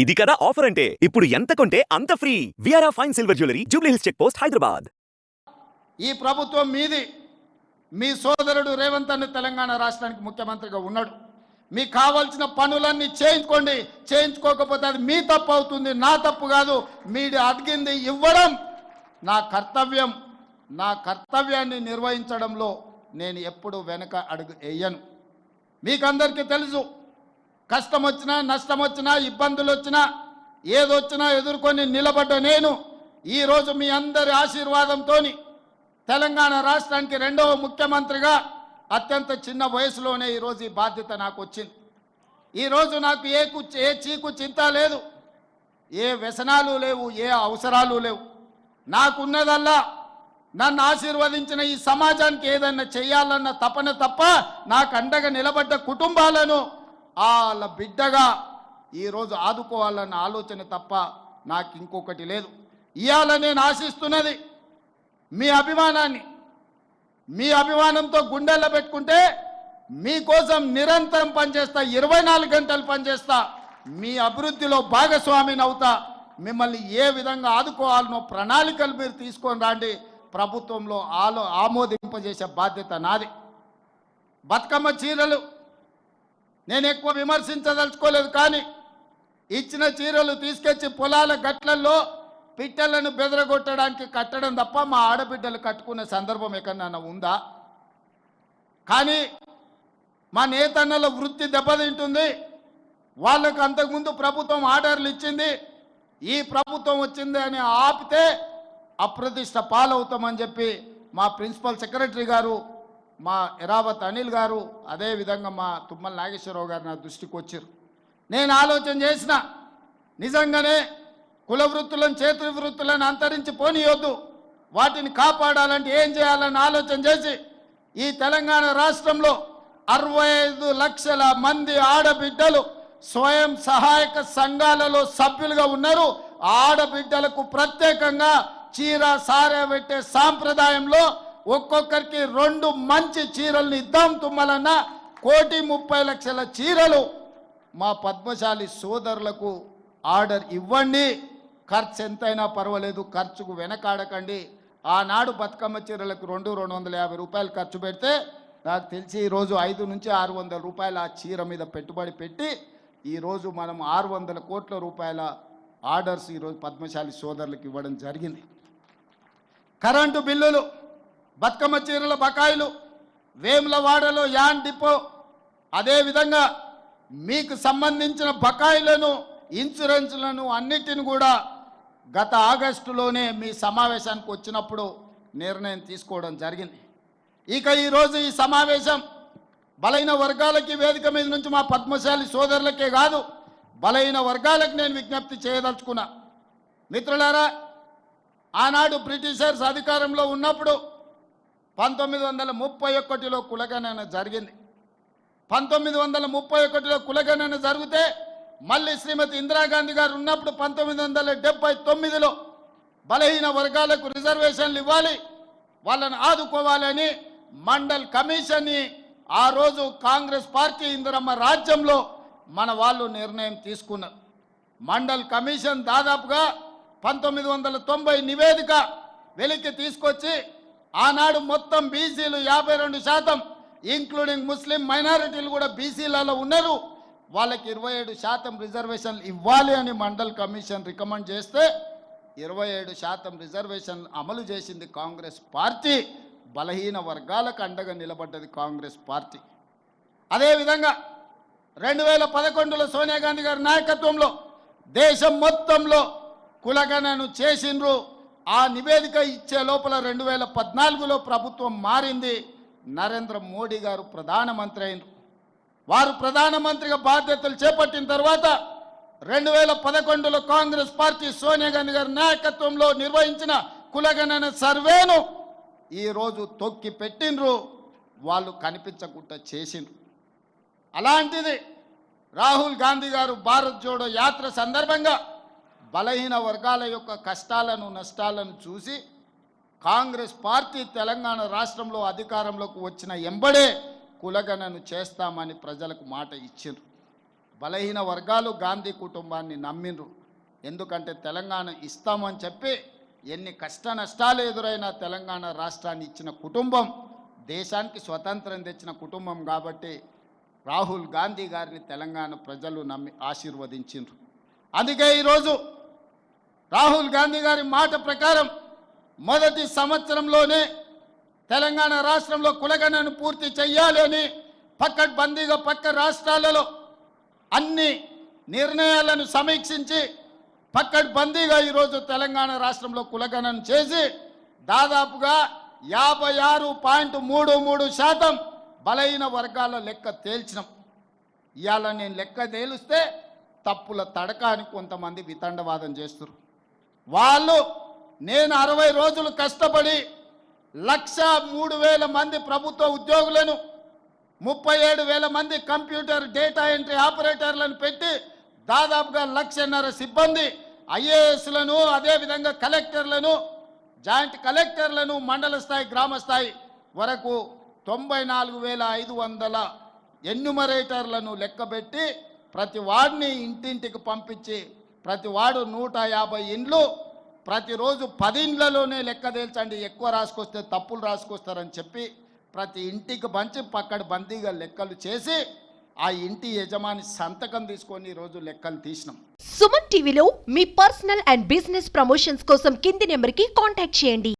ఇది కదా ఆఫర్ అంటే? ఇప్పుడు ఎంత కొంటే అంత free విఆర్ఆ fine silver jewellery Jubilee Hills check post Hyderabad ఈ ప్రభుత్వం మీది. మీ సోదరుడు రేవంత్ అన్న తెలంగాణ రాష్ట్రానికి ముఖ్యమంత్రిగా ఉన్నాడు. మీకు కావాల్సిన పనులన్నీ చేయించుకోండి. చేయించుకోకపోతే అది మీ తప్పు అవుతుంది. నా తప్పు కాదు. మీరు అడిగింది ఇవ్వడం నా కర్తవ్యం. నా కర్తవ్యాన్ని నిర్వహించడంలో నేను ఎప్పుడు వెనక అడుగు వేయను. మీకందరికీ తెలుసు కష్టం వచ్చినా నష్టం వచ్చినా ఇబ్బందులు వచ్చినా ఏదొచ్చినా ఎదుర్కొని నిలబడ్డ నేను ఈరోజు మీ అందరి ఆశీర్వాదంతోని తెలంగాణ రాష్ట్రానికి రెండవ ముఖ్యమంత్రిగా అత్యంత చిన్న వయసులోనే ఈరోజు ఈ బాధ్యత నాకు వచ్చింది ఈరోజు నాకు ఏ ఏ చీకు చింత లేదు. ఏ వ్యసనాలు లేవు ఏ అవసరాలు లేవు. నాకున్నదల్లా నన్ను ఆశీర్వదించిన ఈ సమాజానికి ఏదైనా చేయాలన్న తపన తప్ప నాకు అండగా నిలబడ్డ కుటుంబాలను వాళ్ళ బిడ్డగా ఈరోజు ఆదుకోవాలన్న ఆలోచన తప్ప నాకు ఇంకొకటి లేదు. ఇవాళ నేను ఆశిస్తున్నది మీ అభిమానాన్ని మీ అభిమానంతో గుండెల్లో పెట్టుకుంటే మీకోసం నిరంతరం పనిచేస్తా ఇరవై నాలుగు గంటలు పనిచేస్తా మీ అభివృద్ధిలో భాగస్వామిని అవుతా మిమ్మల్ని ఏ విధంగా ఆదుకోవాలనో ప్రణాళికలు మీరు తీసుకొని రాండి. ప్రభుత్వంలో ఆలో ఆమోదింపజేసే బాధ్యత నాది. బతుకమ్మ చీరలు నేను ఎక్కువ విమర్శించదలుచుకోలేదు కానీ ఇచ్చిన చీరలు తీసుకొచ్చి పొలాల గట్లల్లో పిట్టలను బెదరగొట్టడానికి కట్టడం తప్ప మా ఆడబిడ్డలు కట్టుకునే సందర్భం ఎక్కడన్నా ఉందా? కానీ మా నేతన్నల వృత్తి దెబ్బతింటుంది. వాళ్ళకు అంతకుముందు ప్రభుత్వం ఆర్డర్లు ఇచ్చింది. ఈ ప్రభుత్వం వచ్చింది అని ఆపితే అప్రతిష్ట పాలవుతామని చెప్పి మా ప్రిన్సిపల్ సెక్రటరీ గారు మా ఎరావత్ అనిల్ గారు అదేవిధంగా మా తుమ్మల నాగేశ్వరరావు గారు నా దృష్టికి వచ్చారు. నేను ఆలోచన చేసిన నిజంగానే కుల వృత్తులను చేతి వృత్తులను అంతరించి పోనీయొద్దు. వాటిని కాపాడాలంటే ఏం చేయాలని ఆలోచన చేసి ఈ తెలంగాణ రాష్ట్రంలో అరవై ఐదు లక్షల మంది ఆడబిడ్డలు స్వయం సహాయక సంఘాలలో సభ్యులుగా ఉన్నారు. ఆ ఆడబిడ్డలకు ప్రత్యేకంగా చీర సారే పెట్టే సాంప్రదాయంలో ఒక్కొక్కరికి రెండు మంచి చీరల్ని ఇద్దాం తుమ్మలన్న కోటి ముప్పై లక్షల చీరలు మా పద్మశాలి సోదరులకు ఆర్డర్ ఇవ్వండి. ఖర్చు ఎంతైనా పర్వాలేదు ఖర్చుకు వెనకాడకండి. ఆనాడు బతుకమ్మ చీరలకు రెండు రెండు వందల యాభై రూపాయలు ఖర్చు పెడితే నాకు తెలిసి ఈరోజు ఐదు నుంచి ఆరు వందల రూపాయలు ఆ చీర మీద పెట్టుబడి పెట్టి ఈరోజు మనం ఆరు వందల కోట్ల రూపాయల ఆర్డర్స్ ఈరోజు పద్మశాలి సోదరులకు ఇవ్వడం జరిగింది. కరెంటు బిల్లులు బతుకమ్మ చీరల బకాయిలు వేములవాడలో యాన్ డిపో. అదేవిధంగా మీకు సంబంధించిన బకాయిలను ఇన్సూరెన్స్లను అన్నిటిని కూడా గత ఆగస్టులోనే మీ సమావేశానికి వచ్చినప్పుడు నిర్ణయం తీసుకోవడం జరిగింది. ఇక ఈరోజు ఈ సమావేశం బలైన వర్గాలకి వేదిక మీద నుంచి మా పద్మశాలి సోదరులకే కాదు బలైన వర్గాలకు నేను విజ్ఞప్తి చేయదలుచుకున్నా. మిత్రులారా ఆనాడు బ్రిటిషర్స్ అధికారంలో ఉన్నప్పుడు పంతొమ్మిది వందల ముప్పై ఒకటిలో కులగణన జరిగింది. పంతొమ్మిది వందల ముప్పై ఒకటిలో కులగణన జరిగితే మళ్ళీ శ్రీమతి ఇందిరాగాంధీ గారు ఉన్నప్పుడు పంతొమ్మిది వందల డెబ్బై తొమ్మిదిలో బలహీన వర్గాలకు రిజర్వేషన్లు ఇవ్వాలి వాళ్ళని ఆదుకోవాలని మండల్ కమిషన్ని ఆ రోజు కాంగ్రెస్ పార్టీ ఇందిరమ్మ రాజ్యంలో మన వాళ్ళు నిర్ణయం తీసుకున్నారు. మండల్ కమిషన్ దాదాపుగా పంతొమ్మిది వందల తొంభై నివేదిక వెలికి తీసుకొచ్చి ఆనాడు మొత్తం బీసీలు యాభై రెండు శాతం ఇంక్లూడింగ్ ముస్లిం మైనారిటీలు కూడా బీసీలలో ఉన్నారు. వాళ్ళకి ఇరవై ఏడు శాతం రిజర్వేషన్లు ఇవ్వాలి అని మండల్ కమిషన్ రికమెండ్ చేస్తే ఇరవై ఏడు శాతం రిజర్వేషన్ అమలు చేసింది కాంగ్రెస్ పార్టీ. బలహీన వర్గాలకు అండగా నిలబడ్డది కాంగ్రెస్ పార్టీ. అదేవిధంగా రెండు వేల పదకొండులో సోనియా గాంధీ గారి నాయకత్వంలో దేశం మొత్తంలో కులగణను చేసిండ్రు. ఆ నివేదిక ఇచ్చే లోపల రెండు వేల పద్నాలుగులో ప్రభుత్వం మారింది. నరేంద్ర మోడీ గారు ప్రధానమంత్రి అయినారు. వారు ప్రధానమంత్రిగా బాధ్యతలు చేపట్టిన తర్వాత రెండు వేల పదకొండులో కాంగ్రెస్ పార్టీ సోనియా గాంధీ గారి నాయకత్వంలో నిర్వహించిన కులగణన సర్వేను ఈరోజు తొక్కి పెట్టిండ్రు. వాళ్ళు కనిపించకుండా చేసిండ్రు. అలాంటిది రాహుల్ గాంధీ గారు భారత్ జోడో యాత్ర సందర్భంగా బలహీన వర్గాల యొక్క కష్టాలను నష్టాలను చూసి కాంగ్రెస్ పార్టీ తెలంగాణ రాష్ట్రంలో అధికారంలోకి వచ్చిన ఎంబడే కులగణను చేస్తామని ప్రజలకు మాట ఇచ్చిండ్రు. బలహీన వర్గాలు గాంధీ కుటుంబాన్ని నమ్మిండ్రు. ఎందుకంటే తెలంగాణ ఇస్తామని చెప్పి ఎన్ని కష్ట నష్టాలు ఎదురైనా తెలంగాణ రాష్ట్రాన్ని ఇచ్చిన కుటుంబం దేశానికి స్వతంత్రం తెచ్చిన కుటుంబం కాబట్టి రాహుల్ గాంధీ గారిని తెలంగాణ ప్రజలు నమ్మి ఆశీర్వదించిండ్రు. అందుకే ఈరోజు రాహుల్ గాంధీ గారి మాట ప్రకారం మొదటి సంవత్సరంలోనే తెలంగాణ రాష్ట్రంలో కులగణను పూర్తి చెయ్యాలి అని పక్కడ్బందీగా పక్క రాష్ట్రాలలో అన్ని నిర్ణయాలను సమీక్షించి పక్కడ్బందీగా ఈరోజు తెలంగాణ రాష్ట్రంలో కులగణన చేసి దాదాపుగా యాభై ఆరు పాయింట్ మూడు మూడు శాతం బలహీన వర్గాల లెక్క తేల్చినాం. ఇవాళ నేను లెక్క తేలిస్తే తప్పుల తడక అని కొంతమంది వితండవాదం చేస్తున్నారు వాళ్ళు నేను అరవై రోజులు కష్టపడి లక్ష మూడు వేల మంది ప్రభుత్వ ఉద్యోగులను ముప్పై ఏడు వేల మంది కంప్యూటర్ డేటా ఎంట్రీ ఆపరేటర్లను పెట్టి దాదాపుగా లక్షన్నర సిబ్బంది ఐఏఎస్లను అదేవిధంగా కలెక్టర్లను జాయింట్ కలెక్టర్లను మండల స్థాయి గ్రామ స్థాయి వరకు తొంభై నాలుగు వేల ఐదు వందల ఎన్యుమరేటర్లను లెక్కబెట్టి ప్రతి వాడిని ఇంటింటికి పంపించి ప్రతి వాడు నూట యాభై ఇండ్లు ప్రతిరోజు పది ఇండ్లలోనే లెక్క తేల్చండి. ఎక్కువ రాసుకొస్తే తప్పులు రాసుకొస్తారని చెప్పి ప్రతి ఇంటికి పంచి పక్కన బందీగా లెక్కలు చేసి ఆ ఇంటి యజమాని సంతకం తీసుకొని రోజు లెక్కలు తీసినాం. సుమన్ టీవీలో మీ పర్సనల్ అండ్ బిజినెస్ ప్రమోషన్స్ కోసం కింది నెంబర్కి కాంటాక్ట్ చేయండి.